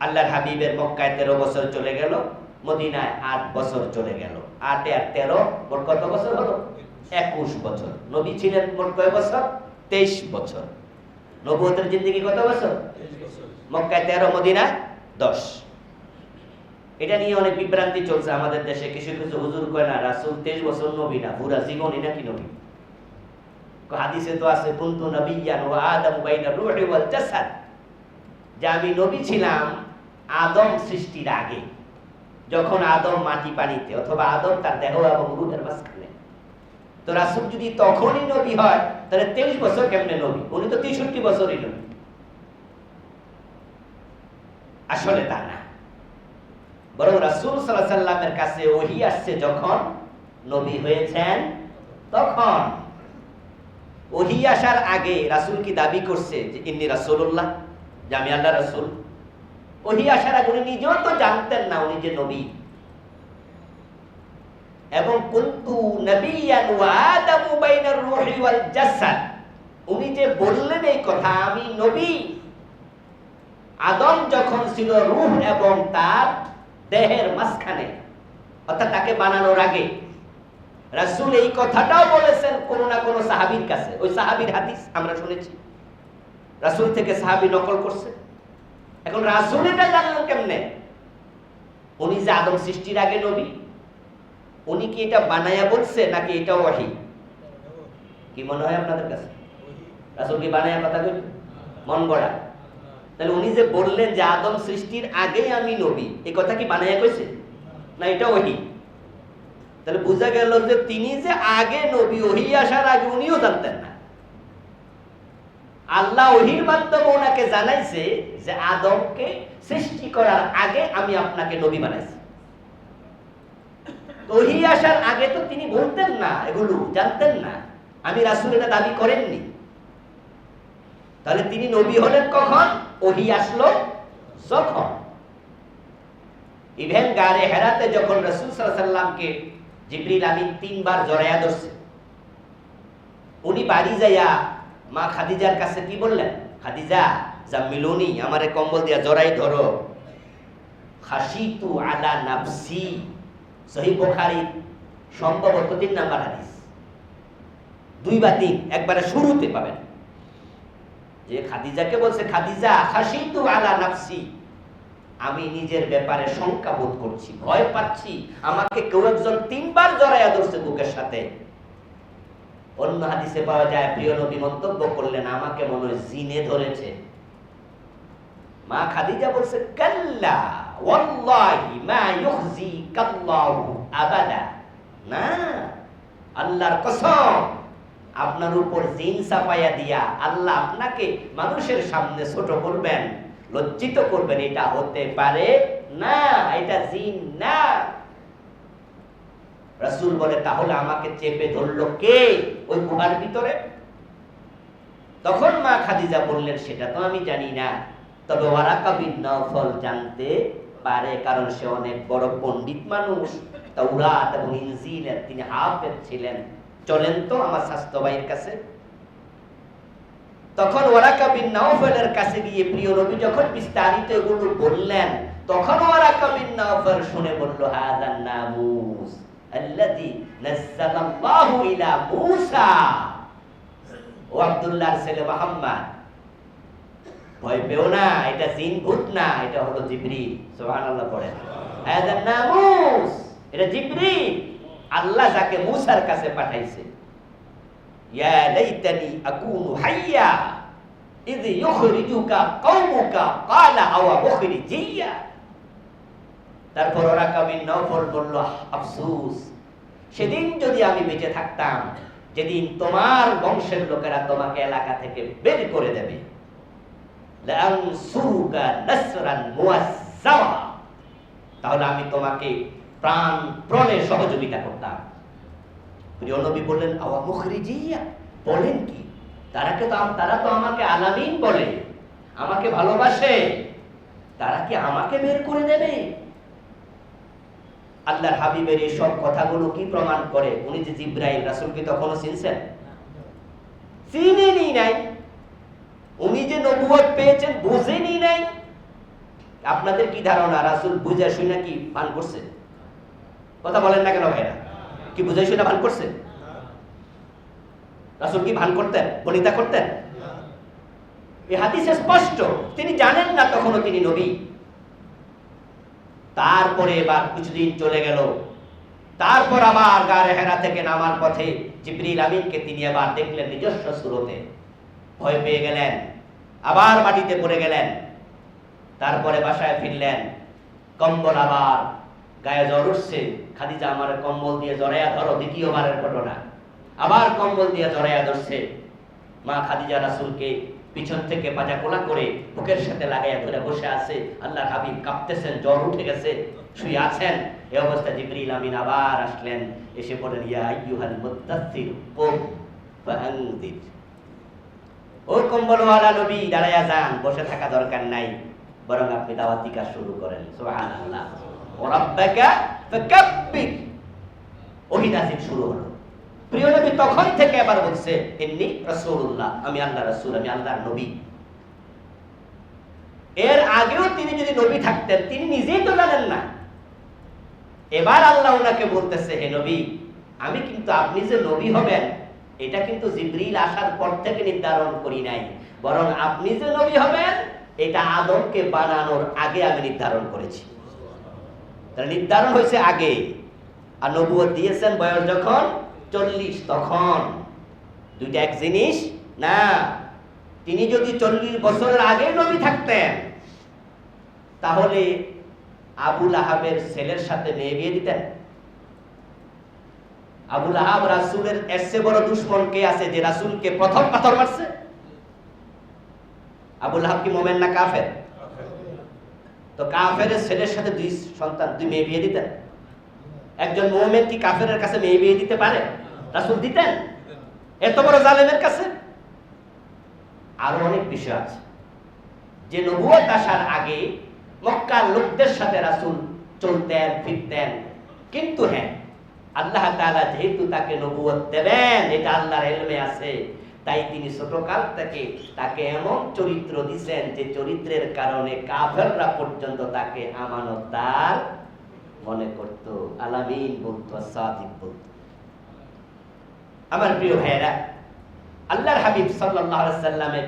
আল্লাহর হাবিবের মক্কায় তেরো বছর চলে গেল মদিনায় আট বছর চলে গেল। আটে আর তেরো মোট কত বছর হলো? একুশ বছর। নবী ছিলেন মোট কয় বছর? তেইশ বছর। নবুয়তের জিন্দিগি কত বছর? মক্কায় তেরো মদিনায় দশ। এটা নিয়ে অনেক বিভ্রান্তি চলছে আমাদের দেশে। কিছু কিছু হুজুর কয় না রাসুল তেইশ বছর নবী না পুরা জীবনই নাকি নবী? হাদিসে তো আছে কুন্তু নবিয়ান ওয়া আদম বাইনা রূহি ওয়াল জাসাদ। যে আমি নবী ছিলাম আদম সৃষ্টির আগে, যখন আদম মাটি পানিতে, অথবা আদম তার দেহ এবং রুহের মাঝখানে। তো রাসুল যদি তখনই নবী হয়, তাহলে তেইশ বছর কেমনে নবী? উনি তো তেষট্টি বছরই নবী। আসলে তা না। বরং রাসুল সাল্লাহ সাল্লামের কাছে ওহি আসছে যখন নবী হয়েছেন তখন। ওহি আসার আগে রাসুল কি দাবি করছে যে, ইন্নি রাসুল্লাহ যে আমি আল্লাহ রাসুল? ওহি আসার আগে উনি নিজেও তো জানতেন না উনি যে নবী। এবং কুন্তু উনি যে বললেন এই কথা, আমি নবী। আদম যখন ছিল রূহ এবং তার দেহের মাঝখানে, অর্থাৎ তাকে বানানোর আগে, রাসূল এই কথাটাও বলেছেন কোন না কোনো সাহাবীর কাছে। ওই সাহাবীর হাদিস আমরা শুনেছি। রাসূল থেকে সাহাবী নকল করছে। এখন রাসূল এটা জানলেন কেমনে? উনি যে আদম সৃষ্টির আগে নবী, উনি কি এটা বানায়া বলছে নাকি এটা ওয়াহি? কি মনে হয় আপনাদের কাছে? রাসূল কি বানায়া কথা কইল মন গড়া। তাহলে উনি যে বললেন যে আদম সৃষ্টির আগে আমি নবী এই কথা কি বানায়া কইছে? না এটা ওহি তাহলে বোঝা গেল যে তিনি যে আগে নবী ওহি আসার আগে উনিও জানতেন না। আল্লাহ ওহির মাধ্যমে ওনাকে জানাইছে যে আদমকে সৃষ্টি করার আগে আমি আপনাকে নবী বানাইছি। ওহি আসার আগে তো তিনি বলতেন না, এগুলো জানতেন না। আমি রাসুল এটা দাবি করেননি। তাহলে তিনি নবী হলেন কখন? ওহি আসলো যখন। ইভেন গারে হেরাতে যখন রসুল সাল্লামকে জিবরিল আমি তিনবার জড়াইয়া ধরছে, উনি বাড়ি যাইয়া মা খাদিজার কাছে কি বললেন? খাদিজা যা মিলুনি আমারে কম্বল দিয়া জড়াই ধরো। খাসিতু আলা নাফসি। সহি বুখারী সম্ভবত তিন নাম্বার হাদিস। দুই বা তিন, একবারে শুরুতে পাবেন। যে খাদিজাকে বলছে, খাদিজা খাসিতু আলা নাফসি। আমি নিজের ব্যাপারে শঙ্কা বোধ করছি, ভয় পাচ্ছি। আমাকে কেউ একজন তিনবার জড়াইয়া ধরছে বুকের সাথে। অন্য হাদিসে পাওয়া যায়, প্রিয় নবী মন্তব্য করলেন, আমাকে মনে হয় জিনে ধরেছে। মা খাদিজা বলছে, কাল্লা, ওয়াল্লাহি মা ইউখজি কাল্লাহু আবাদা। না, আল্লাহর কসম, আপনার উপর জিন চাপাইয়া দিয়া আল্লাহ আপনাকে মানুষের সামনে ছোট করবেন, লজ্জিত করবেন, এটা হতে পারে না, এটা জিন না। রাসূল বলে, তাহলে আমাকে চেপে ধরলো কে? ওই গুহার ভিতরে। তখন মা খাদিজা বললেন, সেটা তো আমি জানি না। তবে ওয়ারাকা বিন নফল জানতে পারে, কারণ সে অনেক বড় পণ্ডিত মানুষ। তাওরাত এবং ইনজিলের তিনি হাফেজ ছিলেন। চলেন তো আমার স্বাস্থ্য ভাইয়ের কাছে। তখন ওয়ারাকা বিন নাওফলের কাছে গিয়ে প্রিয় নবী যখন বিস্তারিত এগুলো বললেন, তখন ওয়ারাকা বিন নাওফল শুনে বলল, হাযান নামুস। আল্লাযী নাযালাল্লাহু ইলা মূসা। ও আব্দুল্লাহর ছেলে মুহাম্মদ। ভয় পেও না, এটা জিন ভূত না, এটা হলো জিবরিল। সুবহানাল্লাহ পড়েন। হাযান নামুস, এটা জিবরিল। আল্লাহ যাকে মূসার কাছে পাঠাইছে। ইয়া লাইতানি আকুনু হাইয়া ইদ ইউখরিজুকা কওমুকা, ক্বালা আওয়া মুখরিজিয়া। তারপর ওরা কাবিন নফল বলল আফসুস। সেদিন যদি আমি বেঁচে থাকতাম, যেদিন তোমার বংশের লোকেরা তোমাকে এলাকা থেকে বের করে দেবে। তাহলে আমি তোমাকে প্রাণ প্রণে সহযোগিতা করতাম। প্রিয় নবী বললেন, আওয়া বলেন কি? তারা তো তারা তো আমাকে আলামিন বলে, আমাকে ভালোবাসে। তারা কি আমাকে বের করে দেবে? আল্লাহর হাবিবের এই সব কথাগুলো কি প্রমাণ করে? উনি যে জিব্রাইল রাসূল কি তখনও চিনছেন? চিনেনি নাই। উনি যে নবুয়ত পেয়েছেন বুঝেনি নাই। আপনাদের কি ধারণা? রাসুল বুঝে শুনে কি পান করছে? কথা বলেন না কেন ভাইরা? কি বুঝে শুনে ভান করছে? রাসুল কি ভান করতেন? বনিতা করতেন? এই হাদিসে স্পষ্ট। তিনি জানেন না তখনও তিনি নবী। তারপরে এবার কিছুদিন চলে গেল। তারপর আবার গারে হেরা থেকে নামার পথে জিবরিল আমিনকে তিনি আবার দেখলেন নিজস্ব সুরতে। ভয় পেয়ে গেলেন, আবার মাটিতে পড়ে গেলেন। তারপরে বাসায় ফিরলেন, কম্বল আবার গায়ে জ্বর উঠছে। খাদিজা আমার কম্বল দিয়ে জড়াইয়া ধরো, দ্বিতীয়বারের ঘটনা। আবার কম্বল দিয়ে জড়াইয়া ধরছে। মা খাদিজা রাসুলকে পিছন থেকে পাজা কোলা করে বুকের সাথে লাগাইয়া ধরে বসে আছে। আল্লাহ হাবিব কাঁপতেছেন, জ্বর উঠে গেছে। শুয়ে আছেন। এই অবস্থা জিবরিল আমিন আবার আসলেন। এসে পড়েন ইয়া আইয়ুহাল মুদ্দাসসির কুম ফাআনদির। ও কম্বলওয়ালা নবী, দাঁড়াইয়া যান। বসে থাকা দরকার নাই। বরং আপনি দাওয়াতি কাজ শুরু করেন। সুবহানাল্লাহ। ওয়া রাব্বাকা ফাকাব্বির। ওহী শুরু হলো। প্রিয় নবী তখন থেকে এবার বলছে, এমনি রাসূলুল্লাহ, আমি আল্লাহ রাসূল, আমি আল্লাহর নবী। এর আগেও তিনি যদি নবী থাকতেন, তিনি নিজেই তো জানেন না। এবার আল্লাহ ওনাকে বলতেছে, হে নবী, আমি কিন্তু আপনি যে নবী হবেন, এটা কিন্তু জিবরিল আসার পর থেকে নির্ধারণ করি নাই। বরং আপনি যে নবী হবেন, এটা আদমকে বানানোর আগে আমি নির্ধারণ করেছি। নির্ধারণ হয়েছে আগে। আর নবুয়ত দিয়েছেন বয়স যখন চল্লিশ তখন। দুইটা এক জিনিস? না। তিনি যদি চল্লিশ বছরের আগে নবী থাকতেন তাহলে আবুল আহাবের ছেলের সাথে মেয়ে বিয়ে দিতেন। আবুল আহাব রাসুলের এসে বড় দুশ্মন কে আছে যে রাসুলকে প্রথম পাথর মারছে? আবুল আহাব কি মোমেন না কাফের? তো কাফের ছেলের সাথে দুই সন্তান দুই মেয়ে বিয়ে দিতেন। একজন মোমেন কি কাফেরের কাছে মেয়ে বিয়ে দিতে পারে? রাসুল দিতেন। এত বড় জালেমের কাছে? আরও অনেক বিষয় আছে। যে নবুয়ত আসার আগে মক্কার লোকদের সাথে রাসুল চলতেন, ফিরতেন। কিন্তু হ্যাঁ আল্লাহ তাআলা যেহেতু তাকে নবুয়ত দেবেন, এটা আল্লাহর এলমে আছে। তাই তিনি ছোটকাল থেকে তাকে এমন চরিত্র দিছেন যে চরিত্রের কারণে কাফেররা পর্যন্ত তাকে আমানত আমানতদার মনে করত, আলামিন বলতো সাদিক বলতো। আমার প্রিয় ভাইয়েরা, আল্লাহর হাবিব আলাইহি সাল্লামের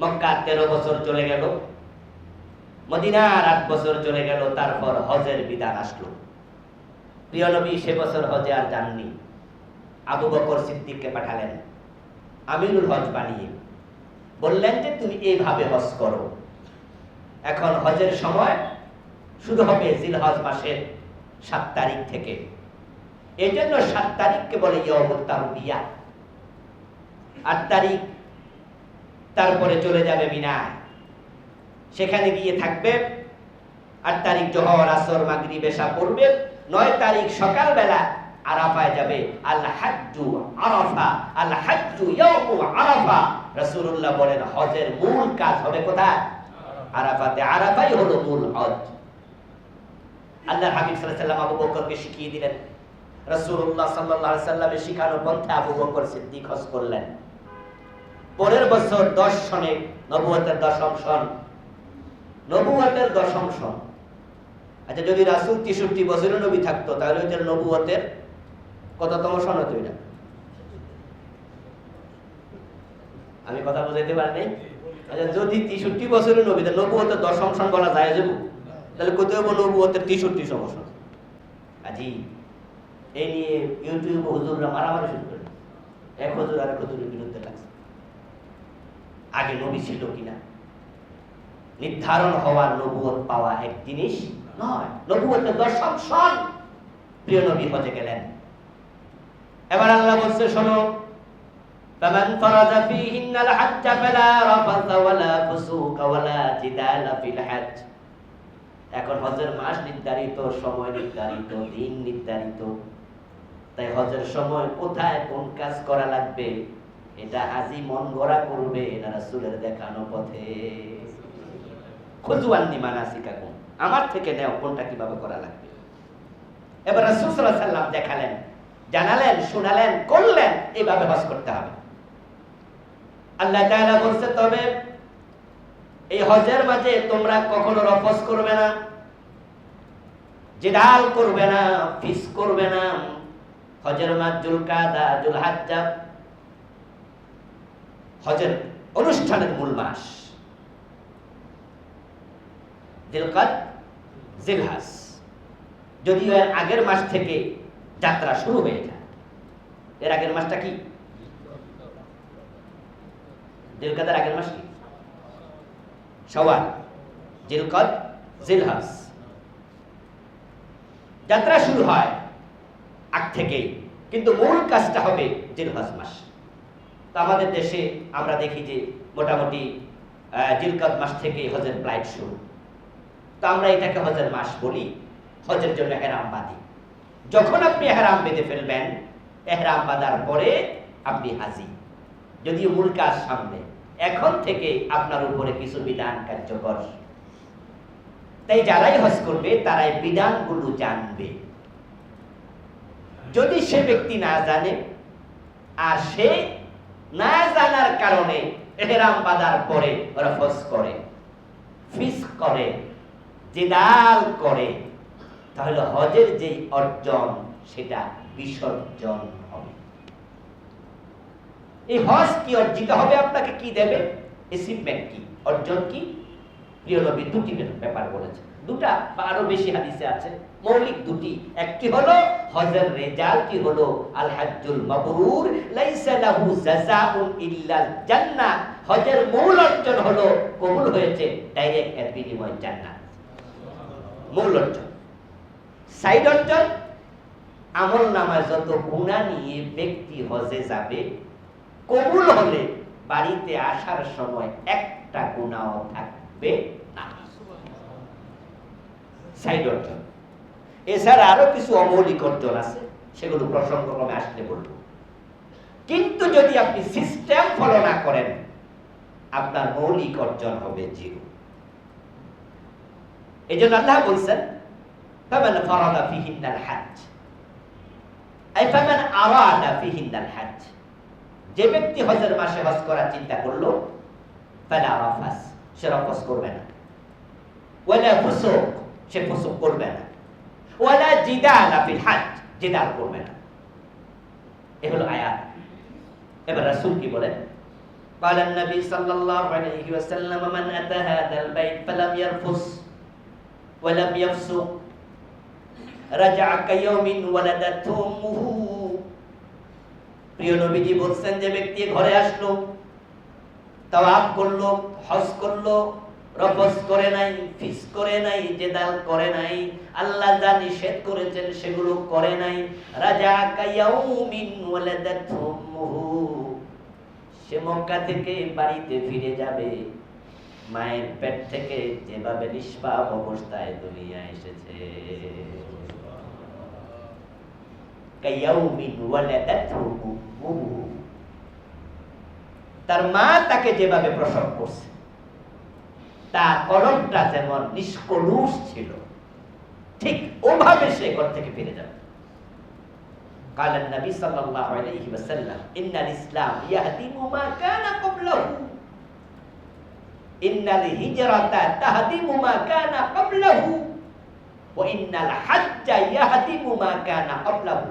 মক্কা 13 বছর চলে গেল। মদিনার আট বছর চলে গেল, তারপর হজের বিধান আসলো। প্রিয় নবী, সে বছর হজে আর যাননি। আবু বকর সিদ্দিককে পাঠালেন, আমিরুল হজ বানিয়ে। বললেন যে, তুমি এইভাবে হজ করো। এখন হজের সময় শুরু হবে জিল হজ মাসের সাত তারিখ থেকে। এই জন্য সাত তারিখকে বলে ইয়মুত্তারবিয়া আট তারিখ, তারপরে চলে যাবে মিনায়। সেখানে গিয়ে থাকবে। আট তারিখ জহর, আসর মাগরি বেশা পড়বে। নয় তারিখ সকালবেলা আরাফায় যাবে। আল হাজ্জু আরাফা, আল হাজ্জু ইয়াউমু আরাফা। রাসূলুল্লাহ বলেন, হজের মূল কাজ হবে কোথায়? আরাফাতে। আরাফাই হলো মূল হজ। আল্লাহর হাবিব সাল্লাম আবু বকরকে শিখিয়ে দিলেন। রাসূলুল্লাহ সাল্লাল্লাহু আলাইহি সাল্লামের শিখানোর পন্থা আবু বকর সিদ্দিক হজ করলেন। পরের বছর দশ সনে নবুয়তের দশম সন। নবুয়তের দশম সন। আচ্ছা যদি রাসুল তেষট্টি বছরের নবী থাকতো, তাহলে ওইটার নবুয়তের কততম সন হতো এটা? আমি কথা বুঝাইতে পারিনি? আচ্ছা যদি তেষট্টি বছরের নবী নবুয়তের দশম সন বলা যায় যাব তাহলে কোথাও হবো নবুয়তের তেষট্টি সমসন আজি এই নিয়ে ইউটিউব হুজুররা মারামারি শুরু করে এক হুজুর আর এক হুজুরের বিরুদ্ধে লাগছে আগে নবী ছিল কিনা নির্ধারণ হওয়ার নবুয়ত পাওয়া এক জিনিস নয় নবুয়তের দশম সন প্রিয় নবী হজে গেলেন এবার আল্লাহ বলছে শোনো فمن فرض فيهن الحج فلا رفث ولا فسوق ولا جدال في الحج এখন হজের মাস নির্ধারিত, সময় নির্ধারিত, দিন নির্ধারিত। তাই হজের সময় কোথায় কোন কাজ করা লাগবে, এটা হাজি মন গড়া করবে এটা রাসূলের দেখানো পথে। খুজুয়ান্নি মানাসিকাকুম, আমার থেকে নেও কোনটা কীভাবে করা লাগবে। এবার রাসূল সাল্লাম দেখালেন, জানালেন, শোনালেন, করলেন এইভাবে হজ করতে হবে। আল্লাহ তাআলা বলছে, তবে এই হজের মাঝে তোমরা কখনো রফস করবে না, জেদাল করবে না, ফিস করবে না। হজের মাস জুল কাদা জুল হাজ্জা হজের অনুষ্ঠানের মূল মাস। দিলকাত জিলহাস যদিও এর আগের মাস থেকে যাত্রা শুরু হয়ে যায়। এর আগের মাসটা কি? দিলকাদের আগের মাস কি? সওয়াল জিলকদ জিলহাস যাত্রা শুরু হয় আগ থেকে কিন্তু মূল কাজটা হবে জিলহাস মাস। তো আমাদের দেশে আমরা দেখি যে মোটামুটি জিলকদ মাস থেকে হজের ফ্লাইট শুরু। তো আমরা এটাকে হজের মাস বলি, হজের জন্য হেরাম বাঁধি। যখন আপনি হেরাম বেঁধে ফেলবেন, এহরাম বাঁধার পরে আপনি হাজি, যদিও মূল কাজ সামনে। এখন থেকে আপনার উপরে কিছু বিধান কার্যকর। তাই যারাই হজ করবে, তারাই বিধানগুলো জানবে। যদি সে ব্যক্তি না জানে, আর সে না জানার কারণে এহরাম বাঁধার পরে রফস করে, ফিস করে, জেদাল করে, তাহলে হজের যেই অর্জন, সেটা বিসর্জন হবে। এই হজ কি অর্জিত হবে আপনাকে কি দেবে? অ্যাচিভমেন্ট কি? অর্জন কি? প্রিয় নবী, দুটি ব্যাপার বলেছে। দুটা বা আরও বেশি হাদিসে আছে। মৌলিক দুটি। একটি হলো হজের রেজাল্টটি হলো? আল হাজ্জুল মাবরুর, লাইসা লাহু জাযাউন হজের মূল অর্জন হলো, কবুল হয়েছে, ডাইরেক্ট এর বিনিময় জান্নাত। মূল অর্জন। সাইড অর্জন, আমল নামায় যত গুণা নিয়ে ব্যক্তি হজে যাবে কবুল হলে বাড়িতে আসার সময় একটা গুণাও থাকবে না সাইড অর্জন এছাড়া আরো কিছু অমৌলিক অর্জন আছে সেগুলো প্রসঙ্গক্রমে আসলে বলবো কিন্তু যদি আপনি সিস্টেম ফলো না করেন আপনার মৌলিক অর্জন হবে জিরো এই জন্য আল্লাহ বলছেন فمن فرض فيهن الحج أي فمن أراد فيهن الحج যে ব্যক্তি হজের মাসে হজ করার চিন্তা করলো ফালা রাফাস সে রফস করবে না ওয়ালা ফুসুক সে ফুসুক করবে না ওয়ালা জিদালা ফিল হজ জিদাল করবে না এ হলো আয়াত এবার রাসূল কি বলেন قال النبي صلى الله عليه وسلم من أتى هذا البيت فلم يرفث ولم يفسق رجع كيوم ولدته أمه প্রিয় নবীজি বলছেন যে ব্যক্তি ঘরে আসলো, তাওয়াফ করল, হজ করল রফস করে নাই, ফিস করে নাই, জেদাল করে নাই, আল্লাহ যা নিষেধ করেছেন সেগুলো করে নাই। রাজা কায়াউমিন ওয়ালাদাতহু সে মক্কা থেকে বাড়িতে ফিরে যাবে। মায়ের পেট থেকে যেভাবে নিষ্পাপ অবস্থায় দুনিয়া এসেছে। কায়াউমিন ওয়ালাদাতহু উম্মুহু তার মা তাকে যেভাবে প্রসব করছে তার কলমটা যেমন নিষ্কলুষ ছিল ঠিক ওভাবে সে ঘর থেকে ফিরে যাবে قال النبي صلى الله عليه وسلم إن الإسلام يهدم ما كان قبله إن الهجرة تهدم ما كان قبله وإن الحج يهدم ما كان قبله